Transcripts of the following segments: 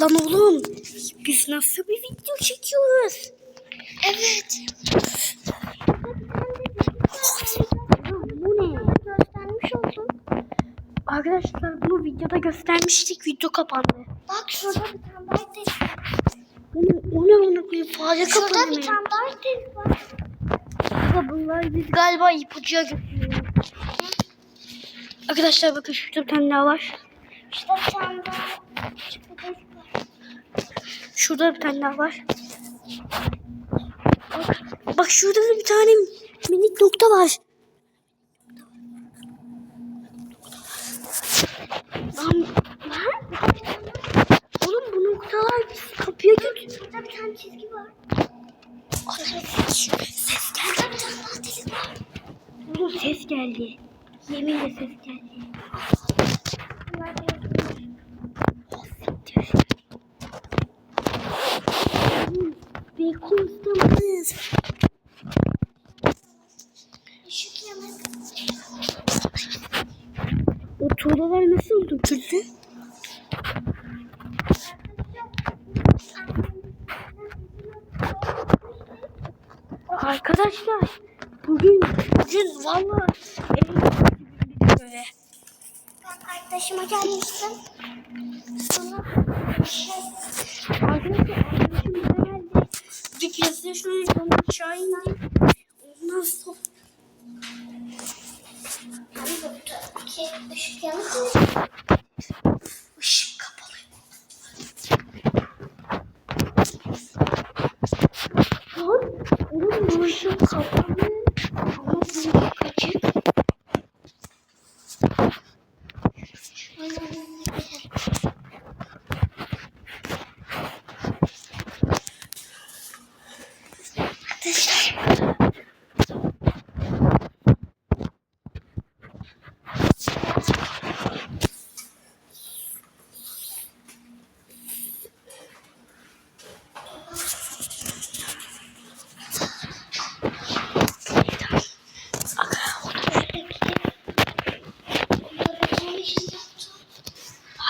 Lan oğlum biz nasıl bir video çekiyoruz? Evet. Bu ne? Göstermiş oldum. Arkadaşlar bunu videoda göstermiştik. Video kapandı. Bak şurada bir tane daha var. O ne, o ne onu koyayım? Fare Şurada kapandı. bir tane daha test var. Bunlar biz galiba ipucuya götürüyor. Arkadaşlar bakın şurada bir tane daha var. Şurada bir tane daha. Şurada bir tane daha var. Bak, bak şurada da bir tane minik nokta var. Lan, lan. Oğlum bu noktalar kapıya götürüyor. Şurada bir tane çizgi var. Ses geldi. Oğlum ses geldi. Yeminle ses geldi. Işık yanık. O tuğlalar nasıl döküldü? Arkadaşlar bugün bugün valla böyle. Ben arkadaşıma gelmiştim. Sonra şey, Arkadaşlar. Şöyle onu aşağı indi. Ondan sonra ışık yanık mı? ışık kapalı. Lan oğlum bu kapalı. Ama bu ışık açık. Arkadaşlar.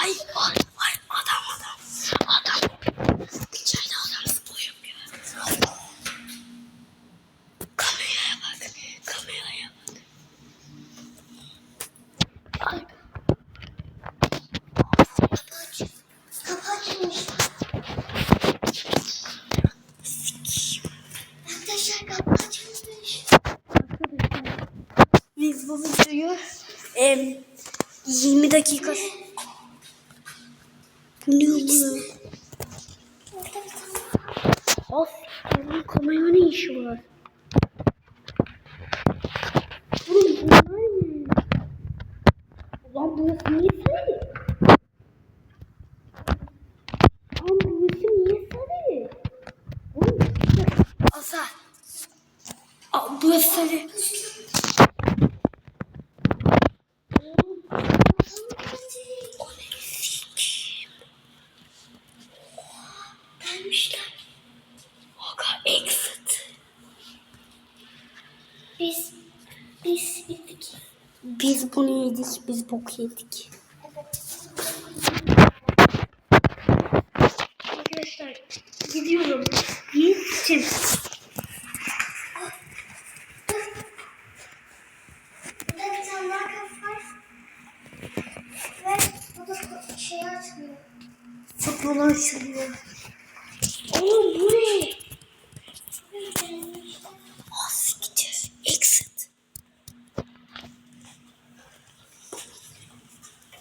Ay, ay, ay, adam adam. Adam. İçeride adam spor yapıyor. Kameraya bak. Kameraya. Ay, Kapı açılmış. Arkadaşlar kapı açılmış. arkadaşlar. Biz bu videoyu em, 20 dakika... Ne oluyor? Of, bunun kamera ne işi var? Oğlum bunlar ne? Ulan burası niye sarı? Lan burası niye sarı? Oğlum, Asa. Aa, burası gelmişler. Aga exit. Biz biz gittik. Biz bunu yedik, biz bok yedik. Arkadaşlar gidiyorum. Gittim. Burada bir tane daha kapı var. Ve bu da şey açmıyor. Futbol açılıyor. Oğlum bu ne? Az gidiyor. Exit.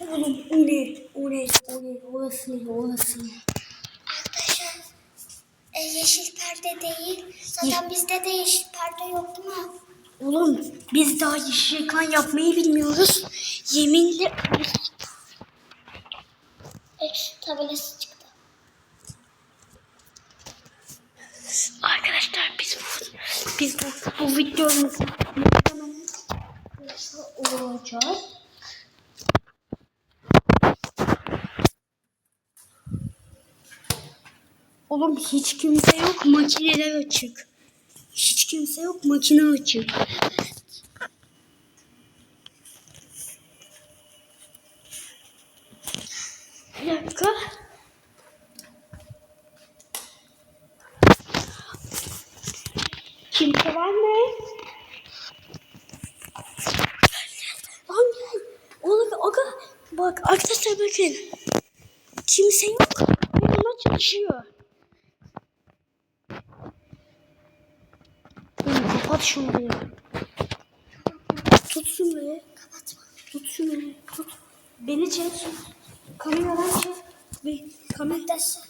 Oğlum o ne? O ne? O ne? Orası ne? Orası ne? Arkadaşlar e, yeşil perde değil. Zaten bizde de yeşil perde yok değil mi? Oğlum biz daha yeşil ekran yapmayı bilmiyoruz. Yeminle Ekşi tabelası çıktı. Arkadaşlar biz bu bu videomuzu olacak. Oğlum hiç kimse yok makineler açık. Hiç kimse yok makine açık. Bir dakika. Kimse var mı? Lan gel. Oğlum aga. Bak arkadaşlar bakın. Kimse yok. Ve bunlar çalışıyor. Oğlum kapat şunu ya. Tut şunu. Kapatma. Tut şunu. Tut. Beni çek. Kameradan çek. Ve kamera. Dası.